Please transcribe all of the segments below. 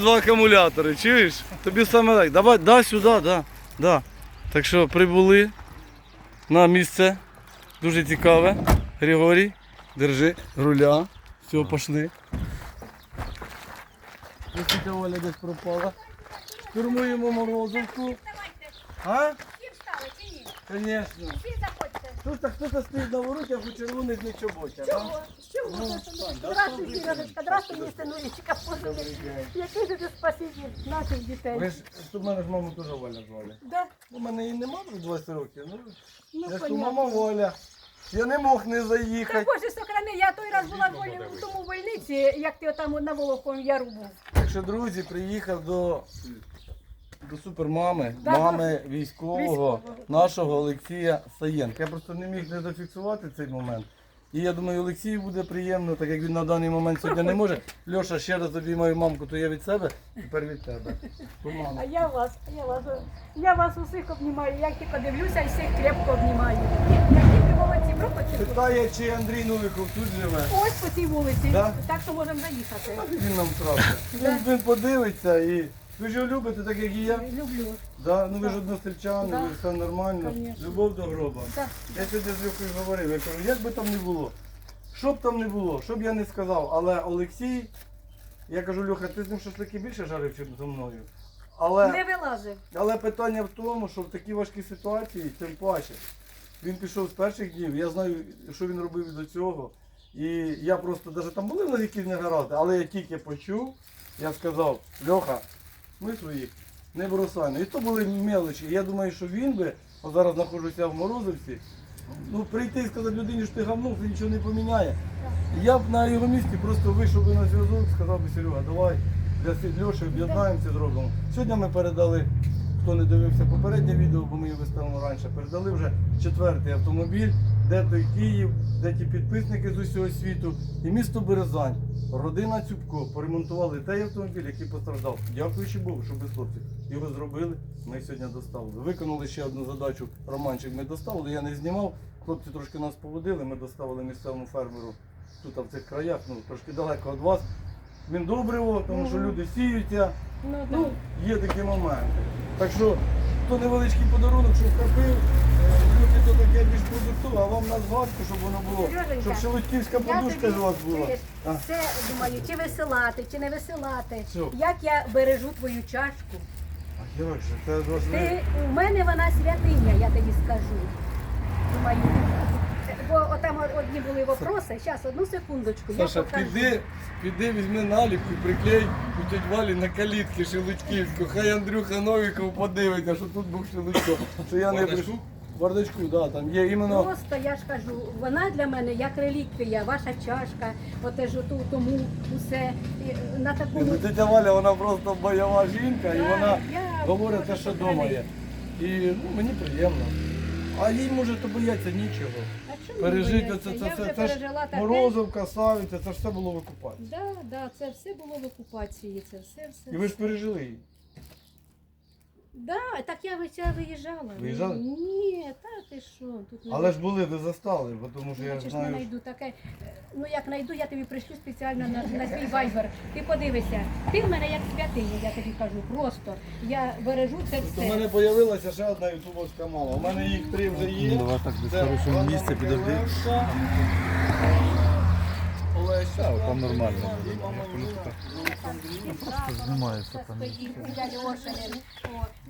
Два акумулятори, чуєш? Тобі саме так. Давай, да, сюди, да, да. Так що прибули на місце. Дуже цікаве. Григорій, держи руля. Все, пішли. Ця Оля десь пропала. Штурмуємо морозовку. А? Всі встали чи ні? Звісно. Всі заходьте. Тут так хтось стоїть на воротях у червоних не чоботях. Чого? Чого? Ну, Здравствуй, Іриночка, здравствуй, мій синулечка. Який же ти спаситель наших дітей. Ви ж тут мене ж маму теж Оля звали. Да? У мене її нема вже 20 років. Ну, Ну, я ж понятно. мама Оля. Я не мог не Та заїхати. Боже, сохрани, я той раз була в тому больниці, як ти там на Волоховому яру був. Так що, друзі, приїхав до, до супермами, Да, мами військового, військового. нашого Олексія Саєнка. Я просто не міг не зафіксувати цей момент. І я думаю, Олексію буде приємно, так як він на даний момент сьогодні не може. Льоша, ще раз обіймаю мамку, то я від себе, тепер від тебе. А я вас, а я вас, я вас усіх обнімаю, як тільки дивлюся, і всіх крепко обнімаю. Як тільки молодці, пропочіть. Питає, чи Андрій Новиков тут живе. Ось по цій вулиці, Да? так що можемо заїхати. Він нам трапить. Він, він подивиться і. Ви ж його любите, так як і я. Люблю. Да? Ну ви ж односельчани, Да. ви все нормально. Конечно. Любов до гроба. Так. Я сьогодні з Льохою говорив, я кажу, як би там не було, що б там не було, що б я не сказав, але Олексій, я кажу, Льоха, ти з ним шашлики більше жарив, ніж зі мною. Не Але, вилазив. але питання в тому, що в такій важкій ситуації, тим паче, він пішов з перших днів, я знаю, що він робив до цього. І я просто, навіть там були в нас якісь негаразди, але я тільки почув, я сказав, Льоха, ми своїх не бросаємо. І то були мелочі. Я думаю, що він би, от зараз знаходжуся в Морозовці, ну прийти і сказати людині, що ти гамнув, це нічого не поміняє. Я б на його місці просто вийшов би на зв'язок, сказав би Серега, давай для Льоші об'єднаємося, зробимо. Сьогодні ми передали, хто не дивився попереднє відео, бо ми його виставимо раніше, передали вже четвертий автомобіль, де той Київ, де ті підписники з усього світу і місто Березань. Родина Цюбко поремонтували той автомобіль, який постраждав. Дякуючи Богу, що без хлопців. Його зробили, ми сьогодні доставили. Виконали ще одну задачу, романчик ми доставили, я не знімав. Хлопці трошки нас поводили, ми доставили місцевому фермеру тут в цих краях, ну трошки далеко від вас. Він добриво, тому що люди сіються. Ну, Ну, є такі моменти. Так що, то невеличкий подарунок, що вкропив, люди то таке більш продуктове, а вам на згадку, щоб воно було, щоб шелудьківська подушка з вас була. А. Все думаю, чи висилати, чи не висилати. Все. Як я бережу твою чашку. А як же, це ж важливо. Ти у мене вона святиня, я тобі скажу. Думаю. Бо отам одні були вопроси. Зараз, одну секундочку, я Саша, покажу. піди, піди, візьми наліпку, приклей у тють Валі на калітки Шелудьківську. Хай Андрюха Новіков подивиться, що тут був Шелудько. Що я не прийшов. Бардачку, да, там є іменно. Просто я ж кажу, вона для мене як реліквія, ваша чашка, оте ж оту, тому усе на такому. Ну, Тетя Валя, вона просто бойова жінка, і вона я говорить те, що сохраню. вдома є. І ну, мені приємно. А їй може то бояться нічого. А чому Пережити бояться? це, це, Я це, вже це, ж пережила таке. морозовка, савиця, це ж все було в окупації. Да, да, це все було в окупації, це все, все. І ви ж пережили її. Да, так я вича виїжджала. Виїжджали? Ні, та ти що, тут не Але ж були, ви застали, бо тому що я Бачиш, не знаю. знайду таке. Ну як знайду, я тобі пришлю спеціально на, на свій вайбер. Ти подивися, ти в мене як святиня, я тобі кажу, просто. Я бережу це У все. мене з'явилася ще одна ютубовська мама. У мене їх три вже є. Ну, давай так, десь в хорошому місці, підожди. Олеся. Та, там нормально просто знімається там. від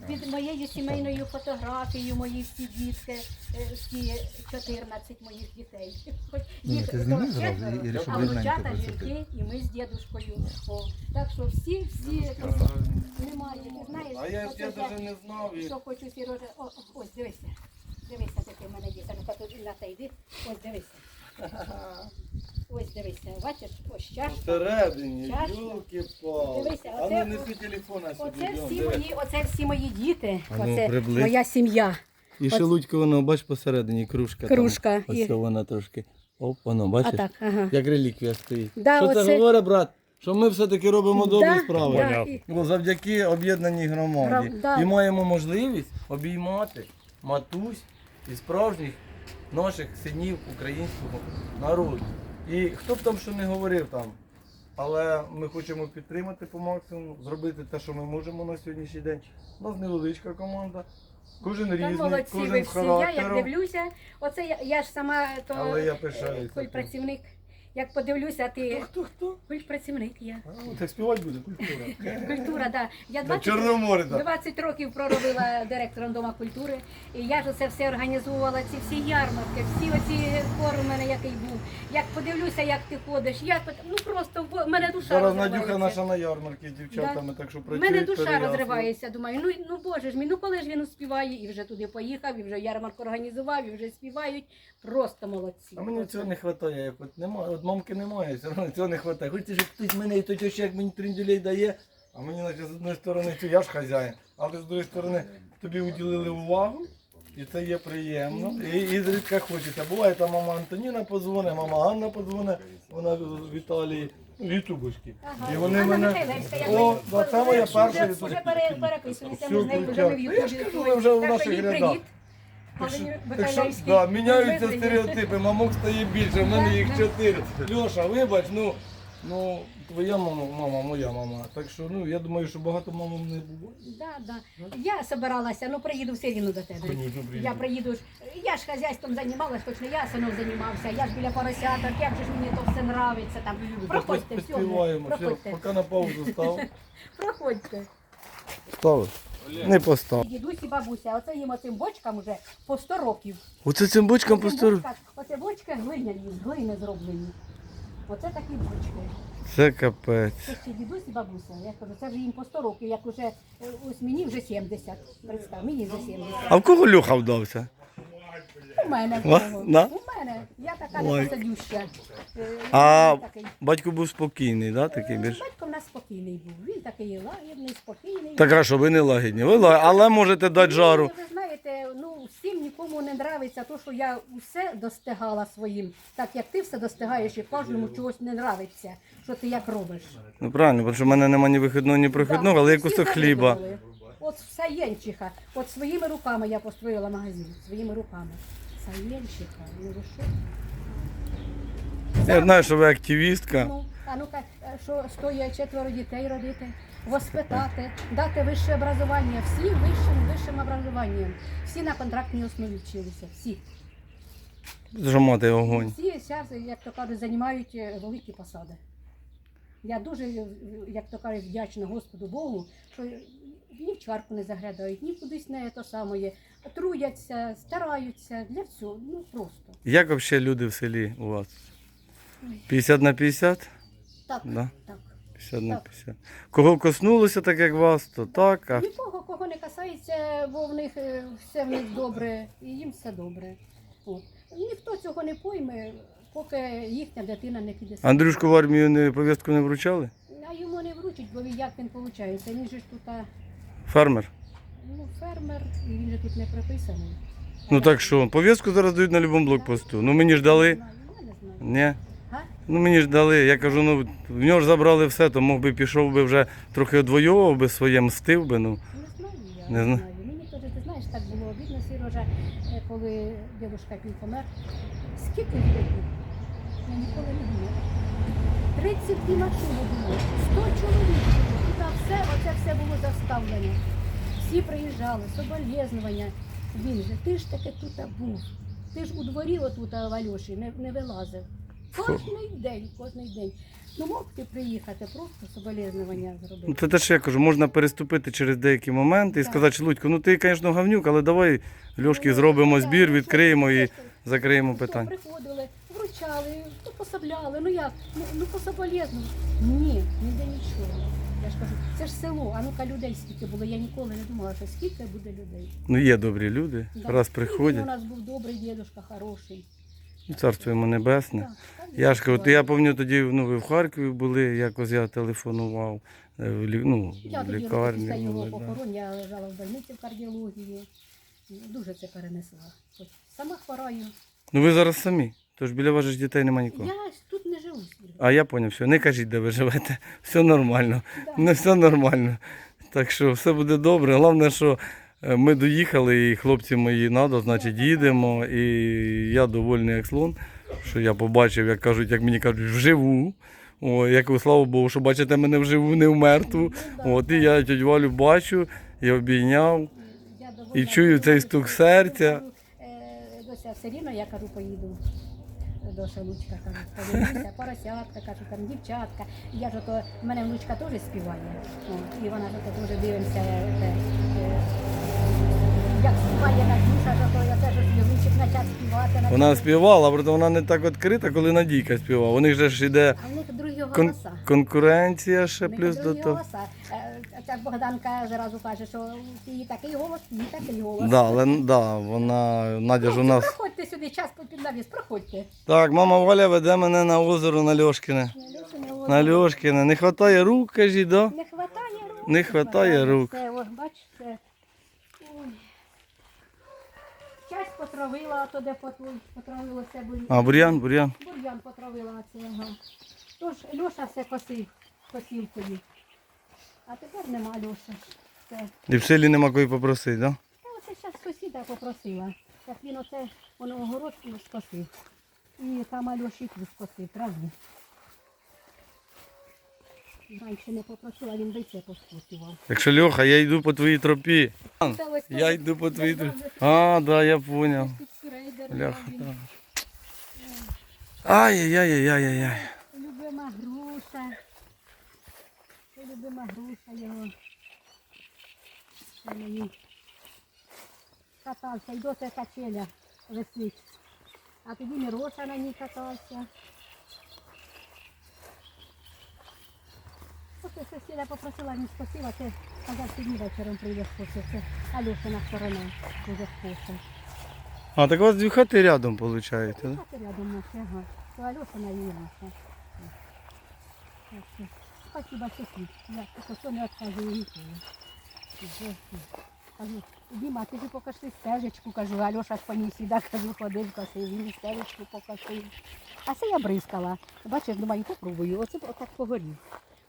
Під моєю сімейною фотографією мої всі дітки, е, всі 14 моїх дітей. Хоч Ні, їх ти зніми зразу четверо, і- і а рівненько внучата, прицепити. жінки, і ми з дідушкою. О, так що всі, всі немає. Ти знаєш, А я, оце я навіть не знав. І... що хочу, Сережа, о, ось дивися. Дивися, таке в мене є. Ну, та на те йди. Ось дивися. Ось дивися. Бачиш, ось чашка. Всередині, Чашка. юлки пал. Дивися, А оце- ну неси телефона собі. Оце йдем, всі диви. мої, оце всі мої діти. А ну, Оце приблизь. моя сім'я. І шелудько воно, бач посередині, кружка. Кружка. Там. І- Ось вона трошки. Оп, воно, бачиш? так, ага. Як реліквія стоїть. Да, що це оце- говорить, брат? Що ми все-таки робимо добрі Да, справи. да, і- завдяки об'єднаній громаді. Да. І маємо можливість обіймати матусь і справжніх наших синів українського народу. І хто б там що не говорив там, Але ми хочемо підтримати по максимуму, зробити те, що ми можемо на сьогоднішній день. У нас невеличка команда. Кожен Та різний, молодці кожен ви всі. Я як характером. дивлюся, оце я, я ж сама то Але я е, працівник. Як подивлюся, ти Хто хто? культпрацівник я. А, Так співати буде культура. Культура, да. Я На 20, Чорноморі, так. 20 років проробила директором Дома культури. І я ж це все організовувала, ці всі ярмарки, всі оці хор у мене який був. Як подивлюся, як ти ходиш, як ну просто в мене душа Зараз розривається. Надюха наша на ярмарці з дівчатами, так що У працює. мене душа розривається, думаю, ну, ну боже ж мій, ну коли ж він успіває, і вже туди поїхав, і вже ярмарку організував, і вже співають. Просто молодці. А мені цього не вистачає, як от немає, от мамки немає, все одно цього не вистачає. Хочете, щоб хтось мене і то теща, як мені тріндюлей дає, а мені наче з одної сторони, це я ж хазяїн, але з другої сторони тобі уділили увагу, і це є приємно. І, і зрідка хочеться. Буває там мама Антоніна подзвонить, мама Ганна подзвонить, вона в в Італії, в Ютубочки. І вони мене. О, да, це моя перша Вже, пере- переписуємося, ми з нею вже ми в крутяк. Я ж кажу, ви вже в наших рядах. Так що, так що да, міняються стереотипи, мамок стає більше, в мене їх чотири. Льоша, вибач, ну, ну твоя мама, мама, моя мама. Так що ну, я думаю, що багато мамам не було. Да, да. Я собиралася, ну приїду все рівно до тебе. Конечно, приїду. Я приїду ж, я ж хазяйством займалась, хоч не я сином займався, я ж біля поросяток, як же ж мені то все нравиться там. Проходьте, все, Поспіваємо, все, проходьте, поки на паузу став. проходьте. Ставиш? Не по 100. Дідусь і бабуся, оце їм оцим бочкам вже по 100 років. Оце цим бочкам по 100 років? Оце бочки глиняні, з глини зроблені. Оце такі бочки. Це капець. Це ще дідусь і бабуся. Я кажу, це вже їм по 100 років, як уже е, ось мені вже 70. Представ, мені вже 70. А в кого Льоха вдався? У мене Ва? Да? У мене. Я така непосадюща. Е, А- він такий. Батько був спокійний, да, такий більш? Батько в нас спокійний був. Він такий лагідний, спокійний. Так а що, ви не лагідні? Ви лагідні, але можете дати жару. Ви знаєте, ну всім нікому не нравиться те, що я все достигала своїм. Так як ти все достигаєш і кожному чогось не нравиться, що ти як робиш. Ну правильно, тому що в мене немає ні вихідного, ні прохідного, Да, але кусок хліба. завидували. От вся єнчиха. От своїми руками я построїла магазин. Своїми руками. Вся єнчиха. Ну ви що? Я знаю, що ви активістка. Ну, а ну-ка, е, що стоїть четверо дітей родити, воспитати, дати вище образування, всі вищим, вищим образуванням. Всі на контрактній основі вчилися, всі. Зжимати огонь. Всі зараз, як то кажуть, займають е, великі посади. Я дуже, е, як то кажуть, вдячна Господу Богу, що ні в чарку не заглядають, ні кудись не то саме. Трудяться, стараються для всього. Ну просто. Як взагалі люди в селі у вас? 50 на 50? Так, Да. так. 50 на Так. 50. Кого коснулося, так як вас, то так. А Нікого, кого не касається, бо в них е, все в них добре, і їм все добре. От. Ніхто цього не пойме, поки їхня дитина не піде. сама. Андрюшку в армію не, повістку не вручали? А йому не вручить, бо він- як він виходить? Він же ж тут а, Фермер. ну, фермер, і він же тут не приписаний. А Ну так що, повістку зараз дають на будь-якому блокпосту. Ну мені ж дали. Ні. Ну мені ж дали. Я кажу, ну в нього ж забрали все, то мог би пішов би вже трохи одвоював би своє, мстив би. Ну. Не знаю, я Не не, знаю. Мені теж, ти знаєш, так було обідно, Сережа, е, коли дідусь він помер. Скільки людей? Я ніколи не думала. 32 машини було, 100 чоловік. Все, оце все було заставлено. Всі приїжджали, соболезнування. Він же, ти ж таки тут був. Ти ж у дворі отут в Альоші не, не вилазив. Кожний день, кожний день. Ну мог ти приїхати, просто соболезнування зробити. Ну, Це те, що я кажу, можна переступити через деякі моменти і Так. сказати, що Лудько, ну ти, звісно, гавнюк, але давай Льошки зробимо збір, відкриємо і закриємо Що, питання. Приходили, вручали, ну пособляли, ну як, ну, ну пособолезно. Ні, ніде нічого. Я ж кажу, це ж село, а ну-ка людей скільки було. Я ніколи не думала, що скільки буде людей. Ну є добрі люди, Да. раз приходять. у нас був добрий дідушка, хороший. Ну, Царство йому небесне. Так, так, Я ж кажу, я пам'ятаю тоді, ну ви в Харкові були, якось я телефонував е, в, лі- ну, Я в тоді лікарні. після його були, да. похорон, я лежала в больниці в кардіології. Дуже це перенесла. От Сама хвораю. Ну ви зараз самі, тож біля вас ж дітей немає нікого. Я тут не живу. А я зрозумів, все, не кажіть, де ви живете. Все нормально. Да. Не все нормально. Так що все буде добре. Головне, що е, ми доїхали, і хлопці мої надо, значить, їдемо. І я довольний як слон, що я побачив, як кажуть, як мені кажуть, вживу. О, як слава Богу, що бачите мене вживу, не в мертву. От і я тьотю Валю бачу, і обійняв. І чую цей стук серця. Дося, все рівно я кажу, поїду до Шелучка, кажу, подивлюся, поросятка, кажу, там дівчатка. І я ж ото, в мене внучка теж співає. О, і вона ж ото теж дивимося, те, е, як співає Надюша, ж ото я теж Левичик почав співати. Надюша. Вона співала, проте вона не так відкрита, коли Надійка співала. У них же ж йде А в них другі кон- конкуренція ще плюс до того. голоса. Е, Ця Богданка зразу каже, що її такий голос, і такий голос. Да, але да, вона Надя ж у нас. Проходьте сюди, час під навіс, проходьте. Так, мама Валя веде мене на озеро на Льошкіне. На Льошкіне. Не вистачає рук, кажіть, да? Не хватає рук. Не хватає рук. Все, ось, бачите. Ой. Часть потравила, а то де поту- потравилося бур'ян. А, бур'ян, бур'ян. Бур'ян потравила це, ага. Тож Льоша все косив, косив тоді. А тепер нема Льоша. Все. І в селі нема кої попросити, да? Та оце зараз сусіда попросила. Як він оце воно огород скосив. І там Альоші скосив, траву. Раніше не попросила, він би це поскосував. Якщо Льоха, я йду по твоїй тропі. Я йду по твоїй тропі. А, да, я поняв. він. так. Ай-яй-яй-яй-яй-яй. Любима груша. Любима груша його. Це мені катався, і досі качеля висить. А тоді Міроша на ній катався. Оце сусіда попросила, він спасила, це казав, сьогодні вечором прийде скосив. Це Алюшина сторона дуже скосив. А, так у вас дві хати рядом, виходить, да? Хати рядом наші, ага. То Алюшина і наша. Так що, Спасибо, сусід. Я просто не відказую. Вже, Кажу, Діма, ти ж покажи стежечку, кажу, Альоша ж по ній сюди, кажу, ходив, косив, він стежечку покосив. А це я бризкала. Бачиш, думаю, попробую. Оце отак погорів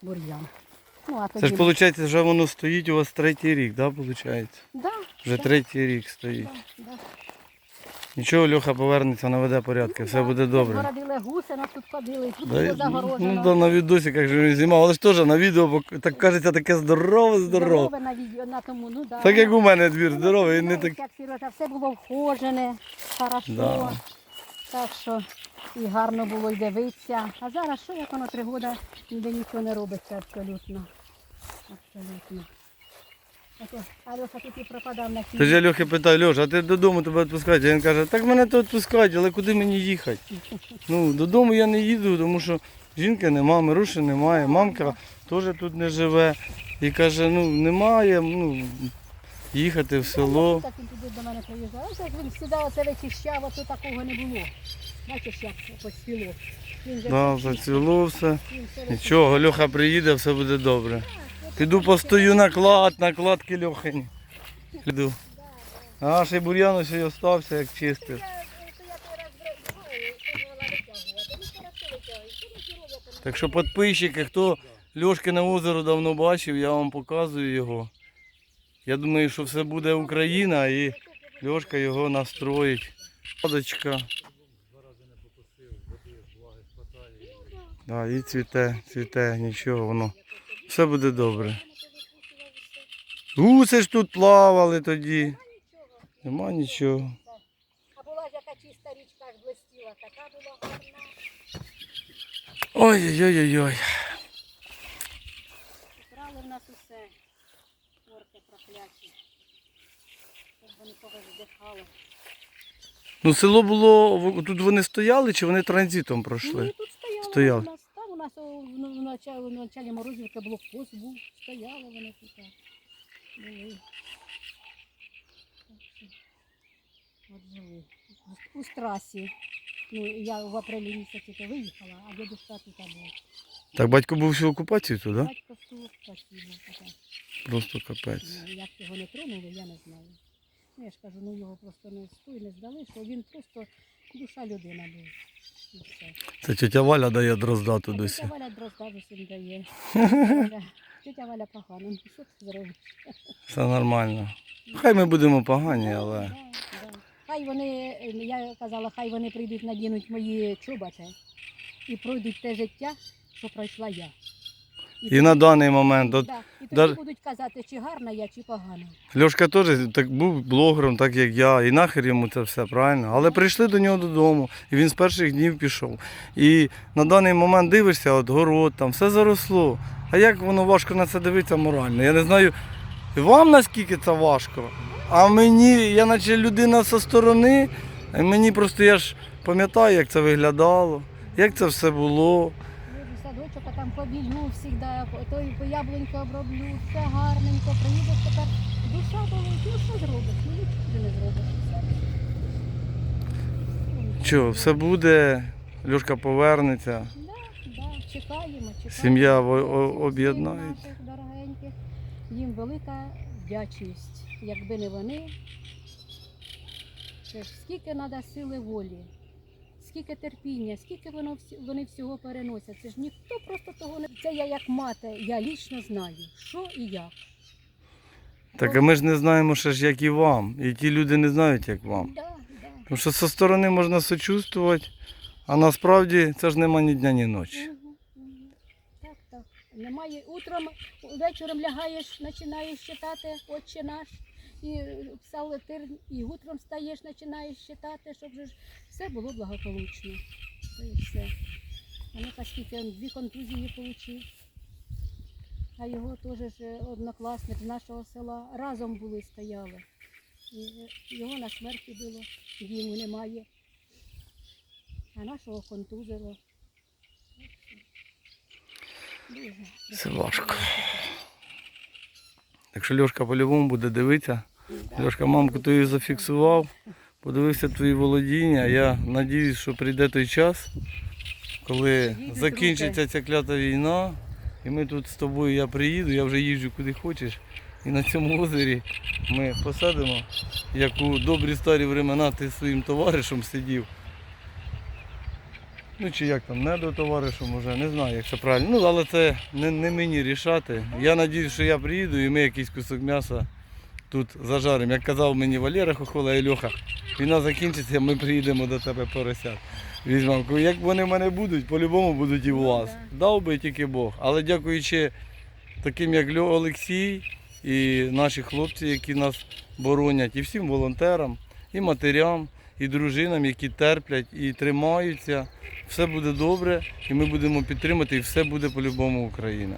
бур'ян. Ну, а Це тоді... ж виходить, вже воно стоїть у вас третій рік, да, виходить? Да, Вже да, третій рік стоїть. да, да. Нічого, Льоха повернеться, наведе порядки, все буде добре. Городили гуси, нас тут ходили, тут було загорожено. ну да, на відосиках же він знімав, але ж теж на відео пок- так кажеться таке здорове, здорове. Здорове на відео, на тому, ну да. Так як у мене двір здоровий, він не так. Як Сережа, все було вхожене, хорошо. Да. Так що і гарно було й дивитися. А зараз що, як воно три роки, ніде нічого не робиться абсолютно. Абсолютно. Альоша тут і пропадав на Тож я Льохи питаю, Льош, а ти додому тебе відпускають? А він каже, так мене тут відпускають, але куди мені їхати? Ну, додому я не їду, тому що жінки нема, Мируші немає, мамка теж тут не живе. І каже, ну немає, ну, їхати в село. Так він туди до мене приїжджав. Ось як він сюди оце вичищав, а то такого не було. Бачиш, як посіло. Він же Да, зацвіло все Нічого, Льоха приїде, все буде добре. Піду постою наклад, накладки Льохині. Піду. А ще й бур'ян ось і остався, як чистив. Так що підписчики, хто Льошкине озеро давно бачив, я вам показую його. Я думаю, що все буде Україна і Льошка його настроїть. Садочка. Да, і цвіте, цвіте, нічого, воно. Все буде добре. Гуси ж тут плавали тоді. Нема нічого. А була ж яка чиста річка, аж блистіла, така була гарна. Ой-ой-ой-ой. Крали в нас усе. Орки прокляті. Щоб вони повиздихали. Ну село було, тут вони стояли чи вони транзитом пройшли? і тут стояли. Стояли. В, в, началі, в началі морозівки блокпост був. Стояли вони тут. Були. От жили. У страсі. Ну, я в апрелі місяці виїхала, а дідусь тут був. Так батько був всю окупацію туди? Батько в ту окупації був. така. Просто капець. Ну, Як його не тронули, я не знаю. Ну, я ж кажу, ну його просто не стой, не здали, що він просто душа людина. І все. Це тетя Валя дає дроздату А досі. Тетя Валя дрозда всім дає. Тетя Валя погана, ну що ти зробиш? Все нормально. Хай ми будемо погані, але. Хай вони, я казала, хай вони прийдуть, надінуть мої чоботи і пройдуть те життя, що пройшла я. І на даний момент, от Да. І тоді даже- будуть казати, чи гарна я, чи погана. Льошка теж так був блогером, так як я, і нахер йому це все, правильно? Але прийшли до нього додому, і він з перших днів пішов. І на даний момент дивишся, от город, там все заросло. А як воно важко на це дивитися морально? Я не знаю, вам наскільки це важко, а мені, я наче людина зі сторони, і мені просто я ж пам'ятаю, як це виглядало, як це все було. А там побілю завжди, то яблуньки оброблю, все гарненько, приїдеш тепер. Душа болить, ну що зробиш? Ну нічого не зробиш. Що, все буде, Льошка повернеться. Да, да, чекаємо, чекаємо. Сім'я Всіх об'єднається. наших дорогеньких. Їм велика вдячність. Якби не вони, це ж скільки треба сили волі, скільки терпіння, скільки воно вони всього переносять. Це ж ніхто просто того не. Це я як мати, я лічно знаю, що і як. Так а ми ж не знаємо ще ж, як і вам. І ті люди не знають, як вам. Да, да. Тому що зі сторони можна сочувствувати, а насправді це ж нема ні дня, ні ночі. Так, так. Немає утром, вечором лягаєш, починаєш читати Отче наш, і псалотир, і утром стаєш, починаєш читати, щоб ж все було благополучно. Це і все. А ну скільки він дві контузії отримав. А його теж ж е, однокласник з нашого села разом були, стояли. І е, його на смерті було, йому немає. А нашого контузило. Це важко. Так що Льошка по-любому буде дивитися. Льошка, мамку твою зафіксував, подивився твої володіння. Я сподіваюся, що прийде той час, коли закінчиться ця клята війна, і ми тут з тобою, я приїду, я вже їжджу куди хочеш. І на цьому озері ми посадимо, як у добрі старі времена ти зі своїм товаришем сидів. Ну чи як там, не до товаришем уже, не знаю, як це правильно. Ну, але це не, не мені рішати. Я сподіваюся, що я приїду і ми якийсь кусок м'яса тут зажаримо. Як казав мені Валера Хохола і Льоха, війна закінчиться, ми приїдемо до тебе поросят. Візьмемо. Як вони в мене будуть, по-любому будуть і у Ну, вас. Дав би тільки Бог. Але дякуючи таким, як Льо Олексій і наші хлопці, які нас боронять, і всім волонтерам, і матерям, і дружинам, які терплять і тримаються. Все буде добре, і ми будемо підтримати, і все буде по-любому Україна.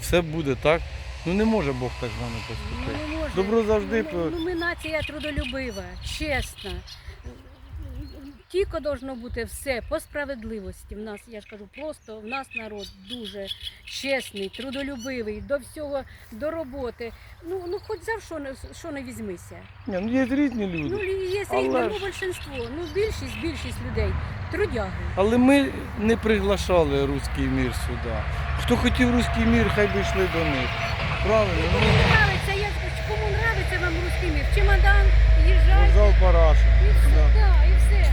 Все буде так. Ну не може Бог так з нами Ну, поступити. Добро завжди Ну, по- ну, ми нація трудолюбива, чесна. Тільки должно бути все по справедливості. В нас, я ж кажу, просто в нас народ дуже чесний, трудолюбивий, до всього, до роботи. Ну, ну хоч за що не, що не візьмися. Ні, ну є різні люди. Ну, є Але різне, ну, більшинство, ну, більшість, більшість людей трудяги. Але ми не приглашали руський мір сюди. Хто хотів руський мір, хай би йшли до них. Правильно? Кому Ну, нравиться, я, кому нравиться вам русський мір, чемодан, їжджайте. вокзал Параша. І все, Да. да, і все.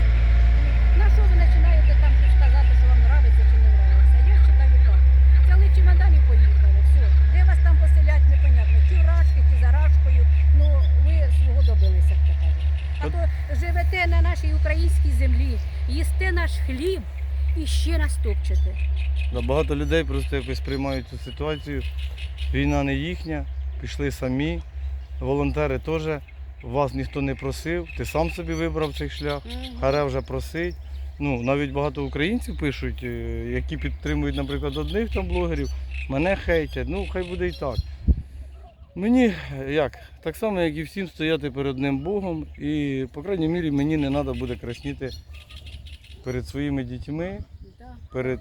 На що ви починаєте там щось казати, що вам нравиться чи не нравиться? Я вважаю так. Взяли чемодан і поїхали. Все. Де вас там поселять, непонятно. Ті рашки, ті за рашкою. Ну, ви свого добилися, як то кажуть. А От- то живете на нашій українській землі, їсте наш хліб і ще нас топчете. Да, Багато людей просто якось приймають цю ситуацію. Війна не їхня, пішли самі. Волонтери теж. Вас ніхто не просив, ти сам собі вибрав цей шлях. Харе вже просить. Ну, навіть багато українців пишуть, е, які підтримують, наприклад, одних там блогерів, мене хейтять. Ну, хай буде і так. Мені як? Так само, як і всім стояти перед одним Богом. І, по крайній мірі, мені не треба буде красніти перед своїми дітьми, перед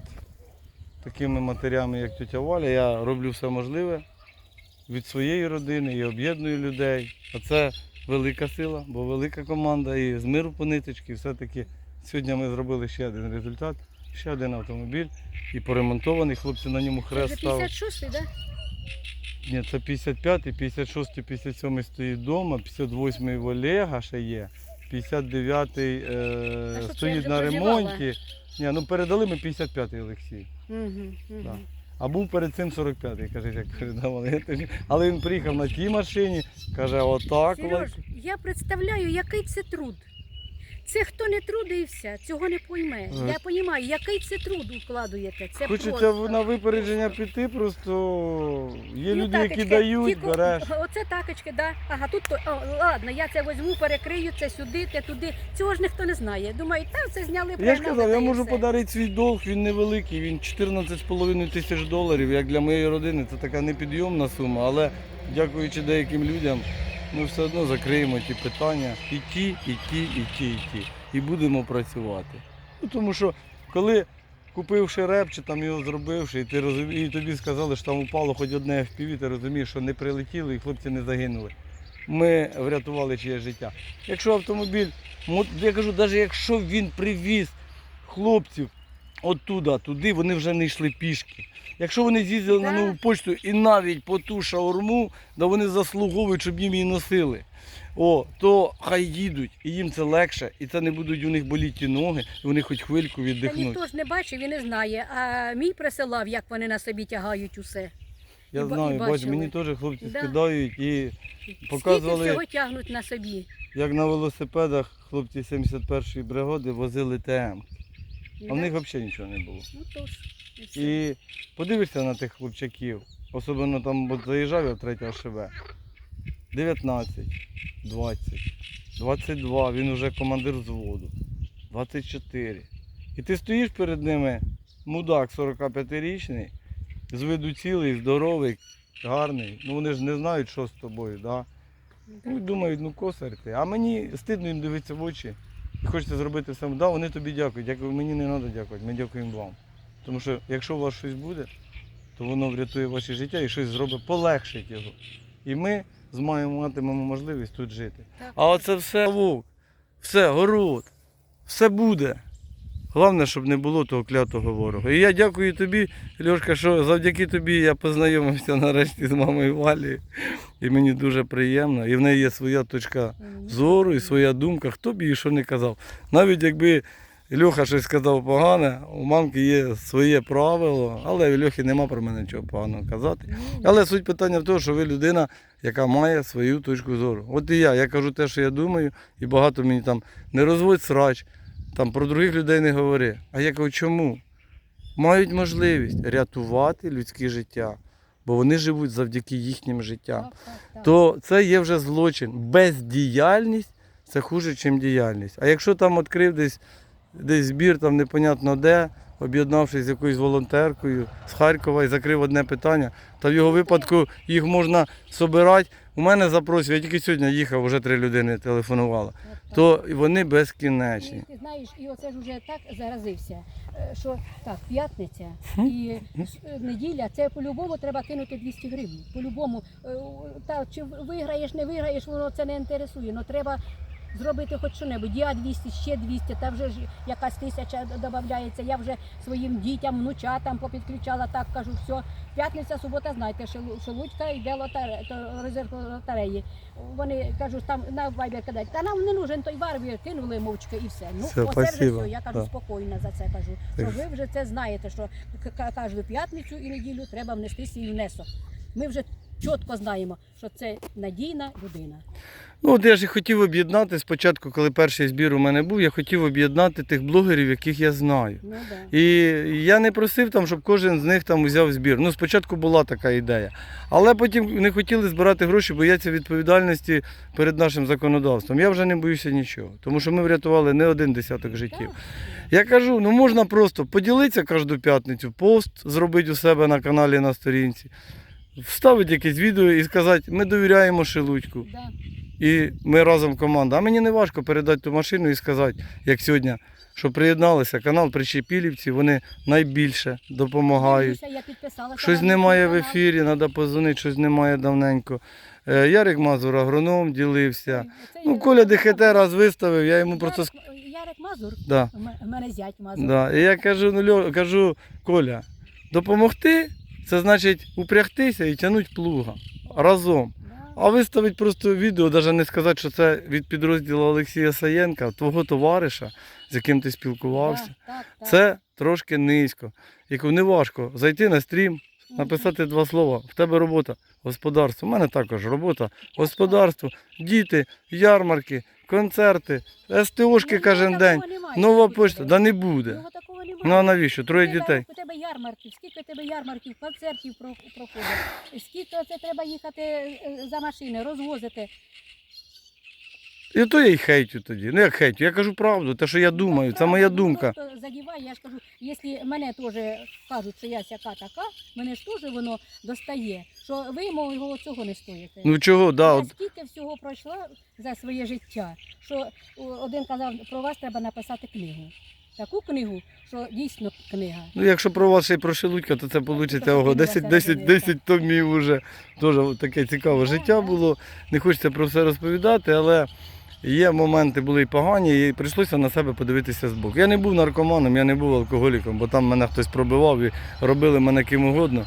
такими матерями, як тетя Валя. Я роблю все можливе від своєї родини і об'єдную людей. А це велика сила, бо велика команда і з миру по ниточки. Все-таки сьогодні ми зробили ще один результат, ще один автомобіль і поремонтований. Хлопці на ньому хрест став. 56-й, да? Ні, це 55-й, 56-й, 57-й стоїть вдома, 58-й в Олега ще є, 59-й А е, стоїть я на ремонті. Ні, ну передали ми 55-й Олексій. Угу, угу. А був перед цим 45-й, каже, як передавали. Я теж- Але він приїхав на тій машині, каже, отак. Сереж, Олег. я представляю, який це труд. Це хто не трудився, цього не пойме. Е. Я розумію, який це труд укладуєте. Це Хочеться просто. на випередження піти, просто є Ну, люди, які дають, тільки- береш. Оце такочки, да. Ага, тут то. О, ладно, я це візьму, перекрию це сюди, те туди. Цього ж ніхто не знає. Думаю, та все зняли Я ж казав, я можу подарити свій долг, він невеликий, він 14,5 тисяч доларів. Як для моєї родини це така непідйомна сума, але дякуючи деяким людям, ми все одно закриємо ті питання і ті, і ті, і ті, і ті. І будемо працювати. Ну, тому що коли купивши реп, чи там його зробивши, і ти розумієш, і тобі сказали, що там упало хоч одне FPV, ти розумієш, що не прилетіло і хлопці не загинули. Ми врятували чиє життя. Якщо автомобіль, я кажу, навіть якщо він привіз хлопців оттуда, туди, вони вже не йшли пішки. Якщо вони з'їздили на нову почту і навіть по ту шаурму, да вони заслуговують, щоб їм її носили. О, то хай їдуть, і їм це легше, і це не будуть у них боліти ноги, і вони хоч хвильку Та віддихнуть. ніхто ж не бачив і не знає. А мій присилав, як вони на собі тягають усе. Я і знаю, бач, мені теж хлопці Да. скидають і Скільки всього тягнуть на собі. як на велосипедах хлопці 71-ї бригади возили ТМ. А в них взагалі нічого не було. Ну то ж. і все. І подивишся на тих хлопчаків, особливо там от заїжджав я в 3 ШВ. 19, 20, 22, він вже командир взводу, 24. І ти стоїш перед ними, мудак 45-річний, з виду цілий, здоровий, гарний. Ну вони ж не знають, що з тобою. Да? Ну думають, ну косар ти. А мені стидно їм дивитися в очі. І хочеться зробити все. Да, вони тобі дякують. Дякую, мені не треба дякувати, ми дякуємо вам. Тому що якщо у вас щось буде, то воно врятує ваше життя і щось зробить, полегшить його. І ми змаємо матимемо можливість тут жити. Так. А оце все лук, все, город, все буде. Головне, щоб не було того клятого ворога. І я дякую тобі, Льошка, що завдяки тобі я познайомився нарешті з мамою Валією. І мені дуже приємно. І в неї є своя точка зору і своя думка, хто б їй що не казав. Навіть якби Льоха щось сказав погане, у мамки є своє правило, але в Льохи нема про мене нічого поганого казати. Але суть питання в тому, що ви людина, яка має свою точку зору. От і я, я кажу те, що я думаю, і багато мені там не розводь срач, там про других людей не говори. А я кажу, чому? Мають можливість рятувати людське життя, бо вони живуть завдяки їхнім життям так, так, так. то це є вже злочин. Бездіяльність це хуже, ніж діяльність. А якщо там відкрив десь, десь збір, там непонятно де, об'єднавшись з якоюсь волонтеркою з Харкова і закрив одне питання, то в його випадку їх можна собирати. У мене запросив, я тільки сьогодні їхав, вже три людини телефонували. Так. То вони безкінечні. Ти знаєш, і оце ж вже так заразився, е, що так, п'ятниця і е, неділя, це по-любому треба кинути 200 гривень. По-любому, Е, та, чи виграєш, не виграєш, воно це не інтересує. Но треба зробити хоч що-небудь. Я 200, ще 200, та вже ж якась тисяча додається. Я вже своїм дітям, внучатам попідключала, так кажу, все. П'ятниця, субота, знаєте, що, що йде лотаре, то лотереї. Вони кажуть, там на вайбер кидають, та нам не нужен той варвір, кинули мовчки і все. Ну, Все, оце вже все. Я кажу да. спокійно за це кажу. Що ви вже це знаєте, що кожну п'ятницю і неділю треба внести свій внесок. Ми вже чітко знаємо, що це надійна людина. Ну, от я ж і хотів об'єднати спочатку, коли перший збір у мене був, я хотів об'єднати тих блогерів, яких я знаю. Ну да. І я не просив там, щоб кожен з них там взяв збір. Ну, спочатку була така ідея. Але потім не хотіли збирати гроші, бояться відповідальності перед нашим законодавством. Я вже не боюся нічого, тому що ми врятували не один десяток життів. Я кажу, ну можна просто поділитися кожну п'ятницю, пост зробити у себе на каналі на сторінці, вставити якесь відео і сказати, ми довіряємо Шелудьку. Да. І ми разом команда. А мені не важко передати ту машину і сказати, як сьогодні, що приєдналися, канал Причепілівці, вони найбільше допомагають. Я Щось немає в ефірі, треба позвонити, щось немає давненько. Е, Ярик Мазур, агроном, ділився. Ну, Коля ДХТ раз виставив, я йому просто. ск- Ярик, Ярик Мазур, Да, у у мене зять Мазур. да. І я кажу, ну, Льо, кажу, Коля, допомогти це значить упрягтися і тягнути плуга разом. А виставить просто відео, навіть не сказати, що це від підрозділу Олексія Саєнка, твого товариша, з яким ти спілкувався. Да, так, так. Це трошки низько. І не важко зайти на стрім написати два слова. В тебе робота, господарство. У мене також робота, господарство, діти, ярмарки, концерти, СТОшки Ну, кожен день. Нова почта, да не буде. Немає. Ну а навіщо? Троє Ти дітей. У тебе ярмарків, скільки у тебе ярмарків, концертів про- проходить, скільки це треба їхати е, за машини, розвозити. І то я й хейтю тоді. Ну як хейтю, я кажу правду, те, що я думаю, це моя думка. Просто задіває, я ж кажу, якщо мене теж кажуть, що я сяка така, мене ж теж воно достає, що ви мого цього не стоїте. Ну чого, да, Я от, скільки всього пройшла за своє життя, що о, один казав, про вас треба написати книгу. Таку книгу, що дійсно книга. ну якщо про вас ще й про Шелудька, то це вийде ого, 10 10, 10 томів уже. Дуже таке цікаве життя було. Не хочеться про все розповідати, але є моменти були і погані, і прийшлося на себе подивитися збоку. Я не був наркоманом, я не був алкоголіком, бо там мене хтось пробивав і робили мене ким угодно.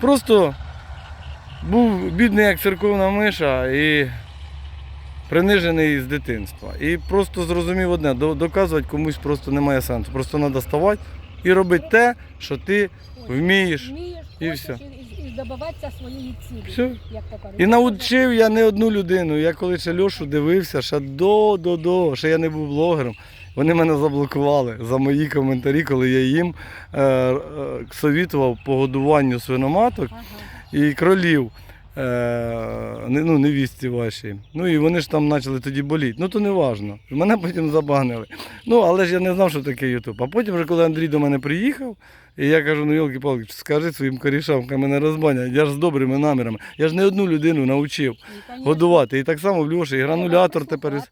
Просто був бідний як церковна миша і принижений з дитинства. І просто зрозумів одне, доказувати комусь просто немає сенсу. Просто треба ставати і робити те, що ти вмієш. і все. І, добиватися своєї цілі. Як. І навчив я не одну людину. Я коли ще Льошу дивився, ще до, до, до, ще я не був блогером. Вони мене заблокували за мої коментарі, коли я їм е, е, совітував по годуванню свиноматок Ага. і кролів. Е, ну, невістці ваші. Ну і вони ж там почали тоді боліти. Ну то не важно. Мене потім забанили. Ну, але ж я не знав, що таке Ютуб. А потім, вже, коли Андрій до мене приїхав, і я кажу, ну йолки палки скажи своїм корішам, хай мене розбанять. Я ж з добрими намірами. Я ж не одну людину навчив І, годувати. І так само в Льоші, і гранулятор тепер.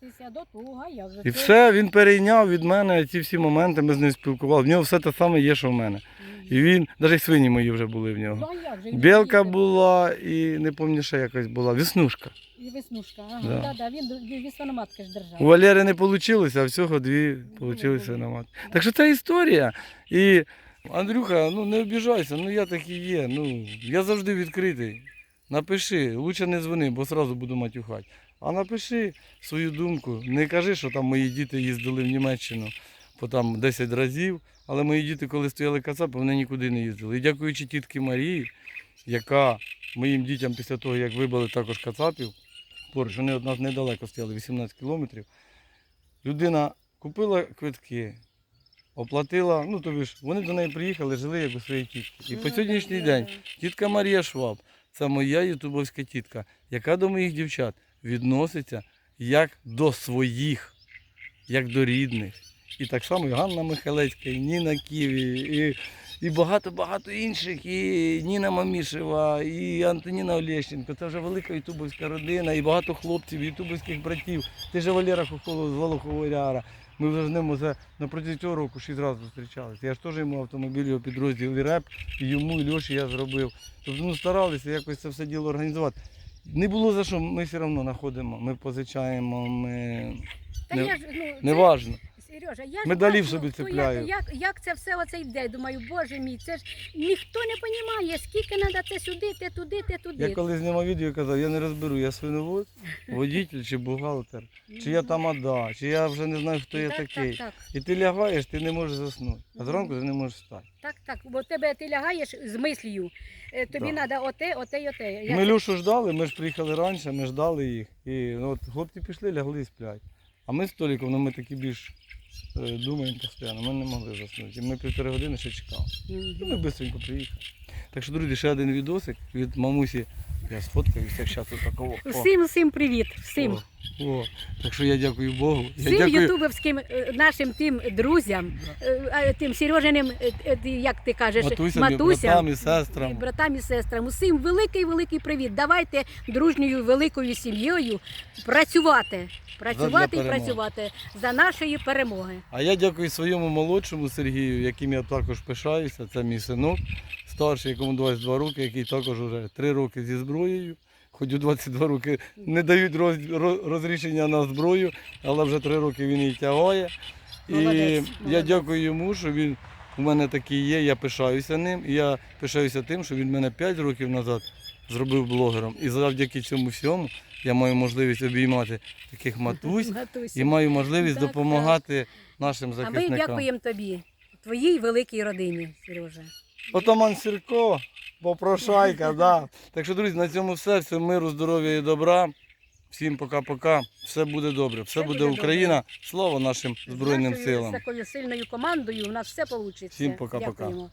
І все, він перейняв від мене ці всі моменти, ми з ним спілкувалися. В нього все те саме є, що в мене. І він, навіть свині мої вже були в Ну, нього. а як же, і Білка була і не пам'ятаю, ще якась була. Веснушка. І веснушка, ага, Да. да. Да, він, він свиноматки ж держав. У Валери не вийшло, а всього дві вийшли мат. Так що це історія. І Андрюха, ну не обіжайся, ну я такий є. Ну, я завжди відкритий. Напиши, лучше не дзвони, бо одразу буду матюхати. А напиши свою думку. Не кажи, що там мої діти їздили в Німеччину по там 10 разів. Але мої діти, коли стояли кацапи, вони нікуди не їздили. І дякуючи тітки Марії, яка моїм дітям після того, як вибили також кацапів, поруч, вони від нас недалеко стояли, 18 кілометрів. Людина купила квитки, оплатила, ну тобі ж, вони до неї приїхали, жили як у своїй тітки. І по Ну, сьогоднішній день тітка Марія Шваб, це моя ютубовська тітка, яка до моїх дівчат відноситься як до своїх, як до рідних. І так само і Ганна Михайлецька, і Ніна Ківі, і, і багато-багато інших, і Ніна Мамішева, і Антоніна Олещенко. Це вже велика ютубовська родина, і багато хлопців, ютубовських братів. Ти же Валера Хохолов з Волохового Ряра. Ми вже з ним оце на протязі цього року шість разів зустрічалися. Я ж теж йому автомобіль, його підрозділ і реп, і йому, і Льоші я зробив. Тобто ну, старалися якось це все діло організувати. Не було за що, ми все одно знаходимо, ми позичаємо, ми. Та не- я ж, ну, це- Неважно. Сережа, я ж Медалів бачу, собі як- цепляю. Як, як це все оце йде? Думаю, боже мій, це ж ніхто не розуміє, скільки треба це сюди, те туди, те туди. Я коли знімав відео, казав, я не розберу, я свиновод, водитель чи бухгалтер, чи я тамада, чи я вже не знаю, хто я так, такий. Так, так, І ти лягаєш, ти не можеш заснути. А зранку ти не можеш встати. так, так. Бо тебе ти лягаєш з мислею. е, Тобі Да. треба оте, оте і оте. Я Ми Люшу ждали, ми ж приїхали раніше, ми ждали їх. І ну, от хлопці пішли, лягли і сплять. А ми з Толіком, ну ми такі більш думаємо постійно, ми не могли заснути. Ми півтори години ще чекали. І ми швидко приїхали. Так що, друзі, ще один відосик від мамусі. Я сфоткаюся зараз такого. Всім, всім привіт, всім. О, о. Так що я дякую Богу. Я Всім дякую. ютубовським е, нашим тим друзям, е, тим Сережиним, е, як ти кажеш, Матусям, і братам, і сестрам. і братам і сестрам. Усім великий великий привіт. Давайте дружньою великою сім'єю працювати, працювати і працювати за нашої перемоги. А я дякую своєму молодшому Сергію, яким я також пишаюся. Це мій синок, старший, якому 22 роки, який також вже 3 роки зі зброєю. Хоч у 22 роки не дають роз, роз- розрішення на зброю, але вже 3 роки він її тягає. І Молодець, я молодець. дякую йому, що він у мене такий є, я пишаюся ним. І я пишаюся тим, що він мене 5 років назад зробив блогером. І завдяки цьому всьому я маю можливість обіймати таких матусь Матуся. і маю можливість Так, допомагати нашим А ми дякуємо тобі, твоїй великій родині, Сережа. Отаман Сірко, Попрошайка, да. Так що, друзі, на цьому все. Всім миру, здоров'я і добра. Всім пока-пока. Все буде добре. Все Все буде Україна. Слава нашим Збройним З силам. такою сильною командою у нас все вийде. Всім пока-пока.